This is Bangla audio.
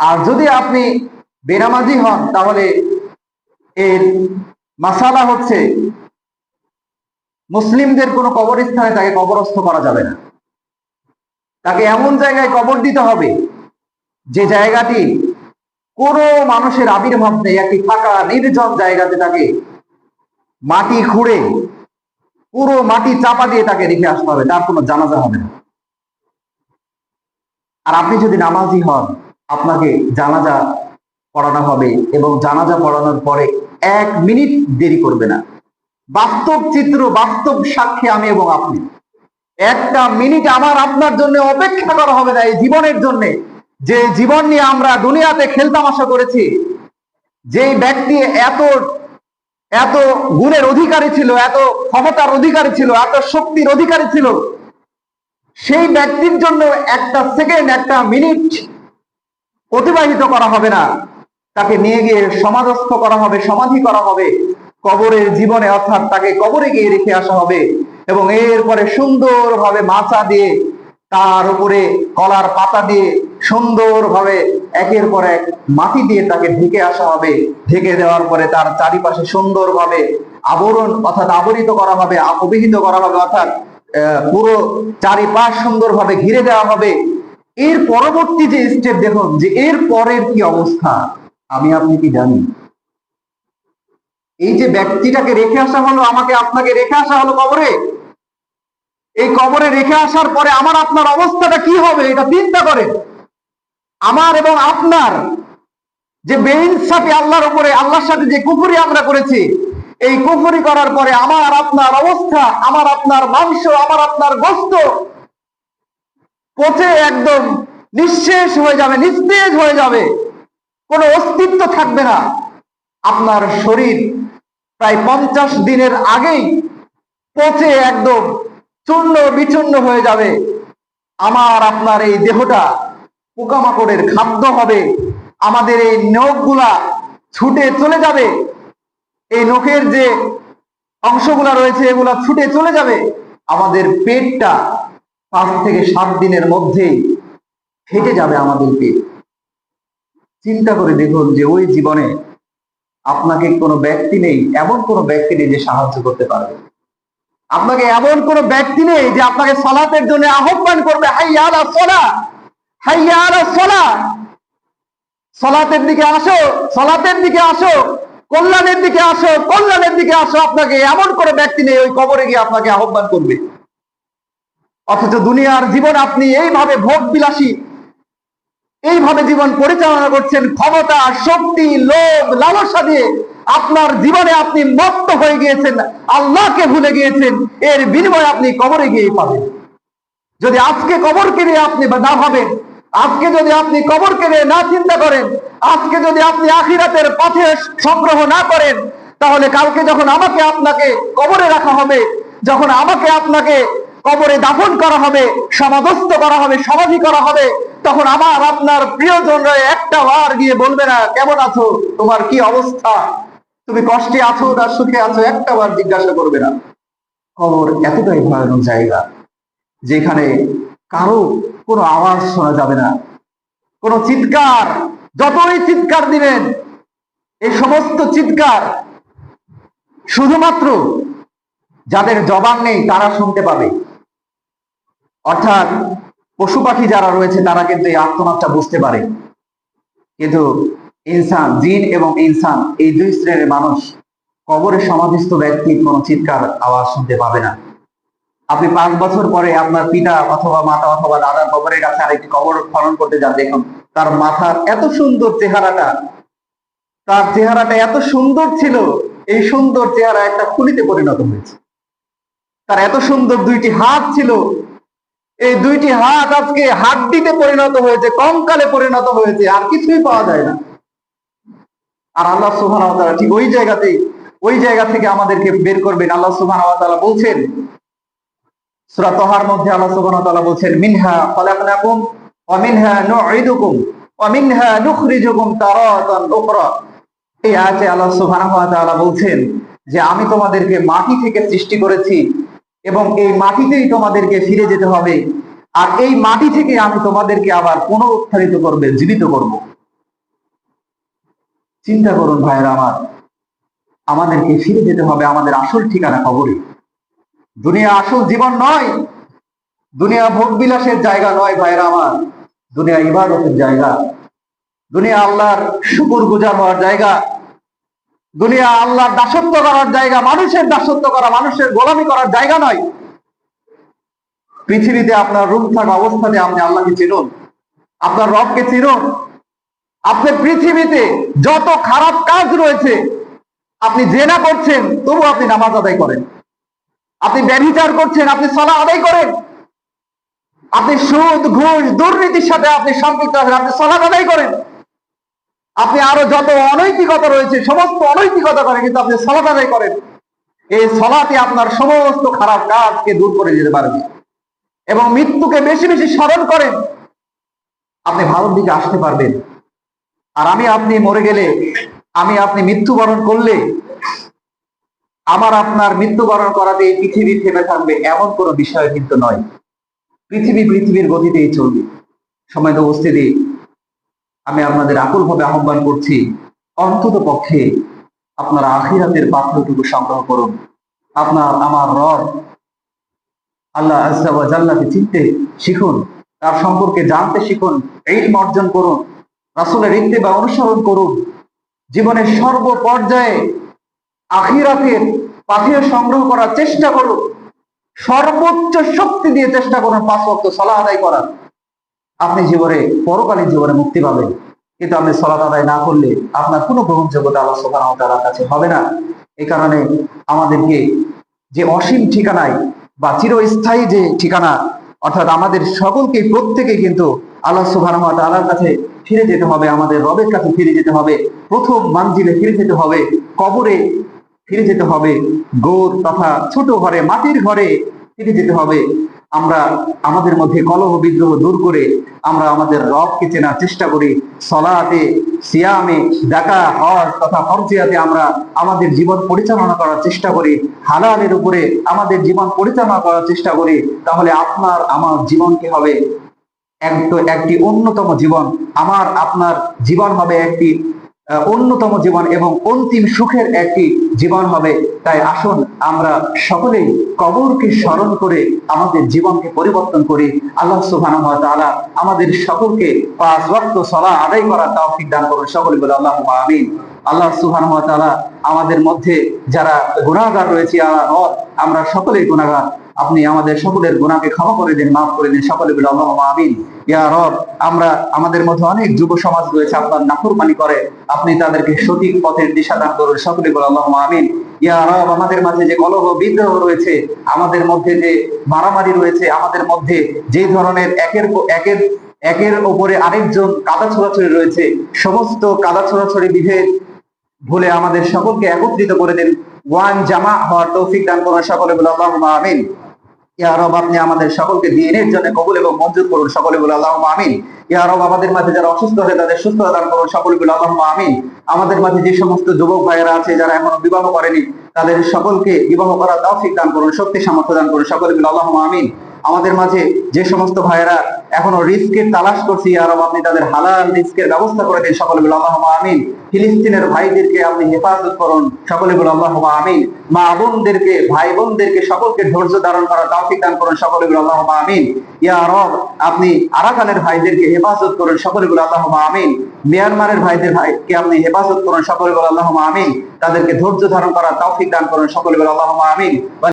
আর যদি আপনি বেনামাজি হন, তাহলে এর মাসালা হচ্ছে, মুসলিমদের কোনো কবরস্থানে তাকে কবরস্থ করা যাবে না। তাকে এমন জায়গায় কবর দিতে হবে, যে জায়গাটি কোনো মানুষের আবির্ভাব নেই, একটি ফাঁকা, নির্জন জায়গাতে তাকে মাটি খুঁড়ে, পুরো মাটি চাপা দিয়ে তাকে রেখে আসতে হবে, তার কোনো জানাজা হবে না। আর আপনি যদি নামাজি হন আপনাকে জানাজা পড়ানো হবে এবং জানাজা পড়ানোর পরে এক মিনিট দেরি করবে না। বাস্তব চিত্র, বাস্তব সাক্ষী আমি এবং আপনি। একটা মিনিট আমার আপনার জন্য অপেক্ষা করা হবে না এই জীবনের জন্য। যে জীবন নিয়ে আমরা দুনিয়াতে খেলতামাশা করেছি যে ব্যক্তি এত এত গুণের অধিকারী ছিল, এত ক্ষমতার অধিকারী ছিল, এত শক্তির অধিকারী ছিল, সেই ব্যক্তির জন্য একটা সেকেন্ড, একটা মিনিট অতিবাহিত করা হবে না। তাকে নিয়ে গিয়ে সমাধস্থ করা হবে, সমাধি করা হবে। কবরের জীবনে অর্থাৎ তাকে কবরে গিয়ে রেখে আসা হবে এবং এরপরে সুন্দরভাবে মাচা দিয়ে, তার উপরে কলার পাতা দিয়ে সুন্দরভাবে একের পর এক মাটি দিয়ে তাকে ঢেকে আসা হবে। ঢেকে দেওয়ার পরে তার চারিপাশে সুন্দরভাবে আবরণ অর্থাৎ আবরিত করা হবে অভিহিত করা হবে অর্থাৎ পুরো চারিপাশ সুন্দরভাবে ঘিরে দেওয়া হবে। এর পরবর্তী যে স্টেপ দেখুন, যে এর পরের কি অবস্থা? আমি, আপনি কি জানি এই যে ব্যক্তিটাকে রেখে আসা হলো, আমাকে আপনাকে রেখে আসা হলো কবরে? এই কবরে রেখে আসার পরে আমার আপনার অবস্থাটা কি হবে, এটা চিন্তা করেন। আমার এবং আপনার যে বেইনসাফি আল্লাহর উপরে, আল্লাহর সাথে যে কুফুরি আমরা করেছি, এই কুফুরি করার পরে আমার আপনার অবস্থা, আমার আপনার মাংস, আমার আপনার গোস্ত পচে একদম নিঃশেষ হয়ে যাবে, নিস্তেজ হয়ে যাবে। কোনো অস্তিত্ব থাকবে না। আপনার শরীর প্রায় পঞ্চাশ দিনের আগেই পচে একদম চূর্ণ বিচূর্ণ হয়ে যাবে। আমার, আপনার এই দেহটা পোকামাকড়ের খাদ্য হবে। আমাদের এই নখগুলা ছুটে চলে যাবে। এই নখের যে অংশগুলা রয়েছে, এগুলা ছুটে চলে যাবে। আমাদের পেটটা পাঁচ থেকে সাত দিনের মধ্যে ফেটে যাবে আমাদের পেট। চিন্তা করে দেখুন যে ওই জীবনে আপনাকে কোনো ব্যক্তি নেই, এমন কোনো ব্যক্তি নেই যে সাহায্য করতে পারবে। আপনাকে এমন কোনো ব্যক্তি নেই যে আপনাকে সলাতের জন্য আহ্বান করবে সলাতের দিকে আসো, সলাতের দিকে আসো, কল্যাণের দিকে আসো, কল্যাণের দিকে আসো। আপনাকে এমন কোনো ব্যক্তি নেই ওই কবরে গিয়ে আপনাকে আহ্বান করবে। অথচ দুনিয়ার জীবন আপনি এইভাবে ভোগ বিলাসী এইভাবে জীবন পরিচালনা করছেন, ক্ষমতা, শক্তি, লোভ, লালসা দিয়ে আপনার জীবনে আপনি মত্ত হয়ে গিয়েছেন, আল্লাহকে ভুলে গিয়েছেন, এর বিনিময়ে আপনি কবরে গিয়ে পাবেন। যদি আজকে কবরকে নিয়ে আপনি না ভাবেন, আজকে যদি আপনি কবরকে নিয়ে না চিন্তা করেন, আজকে যদি আপনি আখিরাতের পথে সংগ্রহ না করেন, তাহলে কালকে যখন আমাকে আপনাকে কবরে রাখা হবে, যখন আমাকে আপনাকে কবরে দাফন করা হবে সমাধস্থ করা হবে, সমাধি করা হবে, তখন আমার আপনার প্রিয়জনরা একটা বার গিয়ে বলবে না, কেমন আছো? তোমার কি অবস্থা? তুমি কষ্টে আছো না সুখে আছো? একটা বার জিজ্ঞাসা করবে না। কবর এতটাই ভয়ানক জায়গা, যেখানে কারও কোনো আওয়াজ শোনা যাবে না, কোনো চিৎকার, যতই চিৎকার দিবেন, এই সমস্ত চিৎকার শুধুমাত্র যাদের জবান নেই তারা শুনতে পাবে। অর্থাৎ পশু পাখি যারা রয়েছে, তারা কিন্তু এই আত্মনাদটা বুঝতে পারে। কিন্তু ইনসান, জিন এবং ইনসান, এই দুই শ্রেণির মানুষ কবরে সমাধিস্থ ব্যক্তির কোনো চিৎকার, আওয়াজ শুনতে পাবে না। আপনি পাঁচ বছর পরে আপনার পিতা অথবা মাতা অথবা দাদার কবরের কাছে আরেকটি কবর খনন করতে যান, দেখুন, তার মাথার এত সুন্দর চেহারাটা, তার চেহারাটা এত সুন্দর ছিল, এই সুন্দর চেহারা একটা খুলিতে পরিণত হয়েছে। তার এত সুন্দর দুইটি হাত ছিল এই দুইটি হাত আজকে হাড্ডিতে পরিণত হয়েছে, কঙ্কালে পরিণত হয়েছে, আর কিছুই পাওয়া যায় না। আর আল্লাহ ওয়া ঠিক ওই জায়গাতে ওই জায়গা থেকে আমাদেরকে বের করবেন। আল্লাহ ওয়া বলছেন মধ্যে আল্লাহ বলছেন এই আল্লাহ বলছেন যে, আমি তোমাদেরকে মাটি থেকে সৃষ্টি করেছি এবং এই মাটিতেই তোমাদেরকে ফিরে যেতে হবে। আর এই মাটি থেকে আমি তোমাদেরকে আবার পুনরুত্থারিত করবে, জীবিত করব। চিন্তা করুন ভাইয়েরা আমার, আমাদেরকে ফিরে যেতে হবে আমাদের আসল ঠিকানা খবরে দুনিয়া আসল জীবন নয়, দুনিয়া ভোগ বিলাসের জায়গা নয় ভাইয়েরা আমার, দুনিয়া ইবাদতের জায়গা, দুনিয়া আল্লাহর শুকুর গুজার হওয়ার জায়গা দুনিয়া আল্লাহর দাসত্ব করার জায়গা, মানুষের দাসত্ব করা, মানুষের গোলামি করার জায়গা নয়। পৃথিবীতে আপনার রূপ থাকা অবস্থাতে আপনি আল্লাহকে চিনুন। আপনার রবকে চিনুন। আপনি পৃথিবীতে যত খারাপ কাজ রয়েছে, আপনি জেনা করছেন, তবু আপনি নামাজ আদায় করেন। আপনি ব্যভিচার করছেন, আপনি সলা আদায় করেন। আপনি সুদ, ঘুষ, দুর্নীতির সাথে আপনি সম্পৃক্ত আছেন, আপনি সলা আদায় করেন। আপনি আরও যত অনৈতিকতা রয়েছে, সমস্ত অনৈতিকতা করে কিন্তু আপনি আদায় করেন। এই সলাতে আপনার সমস্ত খারাপ কাজকে দূর করে দিতে পারবে। এবং মৃত্যুকে বেশি বেশি স্মরণ করেন। আপনি ভালোর দিকে আসতে পারবেন। আর আমি আপনি মরে গেলে, আমি আপনি মৃত্যুবরণ করলে, আমার আপনার মৃত্যুবরণ করাতে এই পৃথিবী থেমে থাকবে এমন কোনো বিষয় কিন্তু নয়। পৃথিবী পৃথিবীর গতিতেই চলবে। সময় তো উপস্থিতি। আমি আপনাদের আকুল ভাবে আহ্বান করছি, অন্তত পক্ষে আপনারা আখিরাতের পাত্রটুকু সংগ্রহ করুন। আপনার, আমার রব আল্লাহ আজ্জা জাল্লাকে চিনতে শিখুন, তার সম্পর্কে জানতে শিখুন এই অর্জন করুন, রাসুলের ইত্তে বা অনুসরণ করুন। জীবনের সর্ব পর্যায়ে আখিরাতের পাথেয় সংগ্রহ করার চেষ্টা করুন। সর্বোচ্চ শক্তি দিয়ে চেষ্টা করুন, পাঁচ ওয়াক্ত সালাহ আদায় করার। আপনি জীবনে, পরকালীন জীবনে মুক্তি পাবেন। কিন্তু আপনি সলাত আদায় না করলে আপনার কোনো গ্রহণযোগ্যতা আল্লাহ সুবহানাহু ওয়া তাআলার কাছে হবে না। এই কারণে আমাদেরকে যে অসীম ঠিকানায় বা চিরস্থায়ী যে ঠিকানা, অর্থাৎ আমাদের সকলকে, প্রত্যেকে কিন্তু আল্লাহ সুবহানাহু ওয়া তাআলার কাছে ফিরে যেতে হবে, আমাদের রবের কাছে ফিরে যেতে হবে, প্রথম মানজিলে ফিরে যেতে হবে, কবরে ফিরে যেতে হবে, গোর তথা ছোট ঘরে, মাটির ঘরে ফিরে যেতে হবে। আমরা আমাদের মধ্যে কলহ বিদ্রোহ দূর করে আমরা আমাদের রবকে চেনার চেষ্টা করি। সলাতে, সিয়ামে, ডাকা, হজ তথা হরজিয়াতে আমরা আমাদের জীবন পরিচালনা করার চেষ্টা করি। হালালের উপরে আমাদের জীবন পরিচালনা করার চেষ্টা করি। তাহলে আপনার, আমার জীবন কি হবে এক- একটি অন্যতম জীবন। আমার, আপনার জীবন হবে একটি অন্যতম জীবন এবং অন্তিম সুখের একটি জীবন হবে। তাই আসুন আমরা সকলেই কবরকে স্মরণ করে আমাদের জীবনকে পরিবর্তন করি। আল্লাহ তাআলা আমাদের সকলকে পাঁচ ওয়াক্ত সালাহ আদায় করার তৌফিক দান করুন। সকলে বলে আল্লাহুম্মা আমিন। আল্লাহ তাআলা আমাদের মধ্যে যারা গুনাহগার রয়েছে, আল্লাহ আমরা সকলেই গুনাহগার। আপনি আমাদের সকলের গুনাহকে ক্ষমা করে দিন, মাফ করে দিন, সকলে বলে, আল্লাহুম্মা আমিন। ইয়া রব, আমরা, আমাদের মধ্যে অনেক যুব সমাজ রয়েছে, আপনার নাফরমানি করে, আপনি তাদেরকে সঠিক পথের দিশা দান করুন, সকলে বলে, আল্লাহুম্মা আমিন। ইয়া রব, আমাদের মাঝে যে কলহ, বিদ্রোহ রয়েছে, আমাদের মধ্যে যে মারামারি রয়েছে, আমাদের মধ্যে যে ধরনের একের একের একের উপরে আরেকজন কাদা ছোড়াছড়ি রয়েছে, সমস্ত কাদা ছোড়াছড়ি বিভেদ ভুলে আমাদের সকলকে একত্রিত করে দেন। ওয়ান জামা হওয়ার তৌফিক দান করুন, সকলে বলে, আল্লাহুম্মা আমিন। ইয়া রব, আপনি আমাদের সকলকে দিনের জন্য কবুল এবং মঞ্জুর করুন। সকলে বলে আল্লাহ আমিন। ইয়া রব, আমাদের মাঝে যারা অসুস্থ হয়ে, তাদের সুস্থতা দান করুন। সকলে বলে আল্লাহ আমিন। আমাদের মাঝে যে সমস্ত যুবক ভাইয়েরা আছে, যারা এখনও বিবাহ করেনি, তাদের সকলকে বিবাহ করার তৌফিক দান করুন, শক্তি সামর্থ্য দান করুন। সকলে বলে আল্লাহ আমিন। আমাদের মাঝে যে সমস্ত ভাইয়েরা এখনও রিস্কের তালাশ করছি, আর আপনি তাদের হালাল রিস্কের ব্যবস্থা করে দিন, সকলে বলে আল্লাহুম্মা আমিন। ফিলিস্তিনের ভাইদেরকে আপনি হেফাজত করুন, সকলে বলে আল্লাহুম্মা আমিন। মা বোনদেরকে ভাই বোনদেরকে সকলকে ধৈর্য ধারণ করার তৌফিক দান করুন, সকলে বলে আল্লাহুম্মা আমিন। ইয়া রব, আপনি আরাকানের ভাইদেরকে হেফাজত করুন, সকলে বলে আল্লাহুম্মা আমিন। মিয়ানমারের ভাইদের ভাইকে আপনি হেফাজত করুন, সকলে বলে আল্লাহুম্মা আমিন। তাদেরকে ধৈর্য ধারণ করার তৌফিক দান করুন, সকলে বলে আল্লাহুম্মা আমিন।